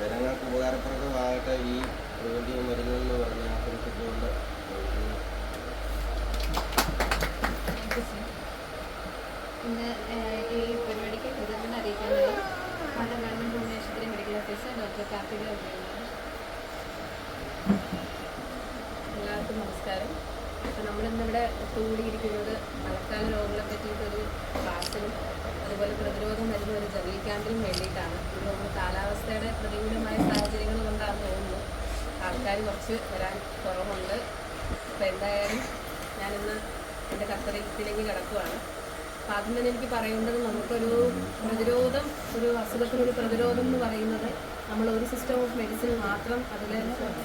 ജനങ്ങൾക്ക് ഉപകാരപ്രദമാകട്ടെ ഈ പ്രിവെന്റീവ് മരുന്നെന്ന് പറഞ്ഞ് കാർത്തിക ഉപയോഗിക്കുന്നു എല്ലാവർക്കും നമസ്കാരം. അപ്പോൾ നമ്മളിന്നിവിടെ കൂടിയിരിക്കുന്നത് മഴക്കാല രോഗങ്ങളെ പറ്റിയിട്ടൊരു ക്ലാസ്സിലും അതുപോലെ പ്രതിരോധം വരുന്ന ഒരു ജനറൽ ക്യാമ്പിനും വേണ്ടിയിട്ടാണ്. ആൾക്കാർ കുറച്ച് വരാൻ കുറവുണ്ട്. അപ്പോൾ എന്തായാലും ഞാനിന്ന് എന്റെ കർത്തവ്യത്തിലേക്ക് കിടക്കുവാണ്. അപ്പം ആദ്യം തന്നെ എനിക്ക് പറയേണ്ടത് നമുക്കൊരു പ്രതിരോധം ഒരു അസുഖത്തിനൊരു പ്രതിരോധം എന്ന് പറയുന്നത് നമ്മൾ ഒരു സിസ്റ്റം ഓഫ് മെഡിസിൻ മാത്രം അതിൽ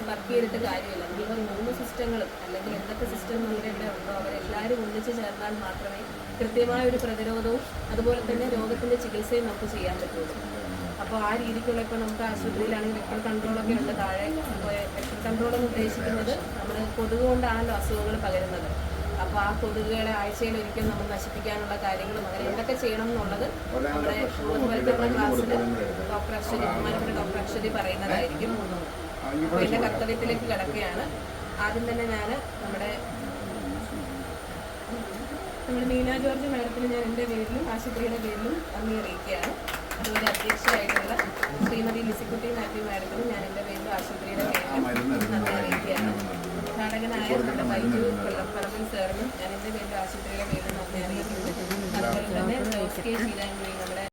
വർക്ക് ചെയ്തിട്ട് കാര്യമില്ല. നമ്മൾ മൂന്ന് സിസ്റ്റങ്ങളും അല്ലെങ്കിൽ എന്തൊക്കെ സിസ്റ്റം നമ്മുടെ ഇവിടെ ഉണ്ടോ അവരെല്ലാവരും ഒന്നിച്ച് ചേർന്നാൽ മാത്രമേ കൃത്യമായ ഒരു പ്രതിരോധവും അതുപോലെ തന്നെ രോഗത്തിന്റെ ചികിത്സയും നമുക്ക് ചെയ്യാൻ പറ്റുള്ളൂ. അപ്പോൾ ആ രീതിക്കുള്ള ഇപ്പോൾ നമുക്ക് ആശുപത്രിയിലാണെങ്കിൽ വെക്ടർ കൺട്രോളൊക്കെ ഉണ്ട്. താഴെ അപ്പോൾ വെക്ടർ കൺട്രോൾ എന്ന് ഉദ്ദേശിക്കുന്നത് നമ്മൾ കൊതുക് കൊണ്ടാണല്ലോ അസുഖങ്ങൾ പകരുന്നത്. അപ്പോൾ ആ കൊതുകുകളെ ആഴ്ചയിൽ ഒരിക്കൽ നമ്മൾ നശിപ്പിക്കാനുള്ള കാര്യങ്ങളും അങ്ങനെ എന്തൊക്കെ ചെയ്യണം എന്നുള്ളത് നമ്മുടെ ബോധവൽക്കരണ ക്ലാസ്സിൽ ഡോക്ടർ അശ്വതി ബഹുമാനപ്പെട്ട ഡോക്ടർ അശ്വതി പറയുന്നതായിരിക്കും. അപ്പോൾ എന്റെ കർത്തവ്യത്തിലേക്ക് കിടക്കുകയാണ്. ആദ്യം തന്നെ ഞാൻ നമ്മുടെ നമ്മുടെ മീന ജോർജ് മാഡത്തിന് ഞാൻ എന്റെ പേരിലും ആശുപത്രിയുടെ പേരിലും നന്ദി അറിയിക്കുകയാണ്. അതുപോലെ അധ്യക്ഷയായിട്ടുള്ള ശ്രീമതി ലിസിക്കുട്ടി മാത്യു മാഡത്തിനും ഞാൻ എന്റെ പേരിൽ ആശുപത്രിയുടെ നന്ദി അറിയിക്കുകയാണ്. ഉദ്ഘാടകനായ നമ്മുടെ ബൈജു കൊല്ലപ്പറമ്പിൽ സാറിനും ഞാൻ എന്റെ പേരിൽ ആശുപത്രിയുടെ പേരിലും നന്ദി അറിയിക്കുന്നു അതുപോലെ തന്നെ ജോസ് കെ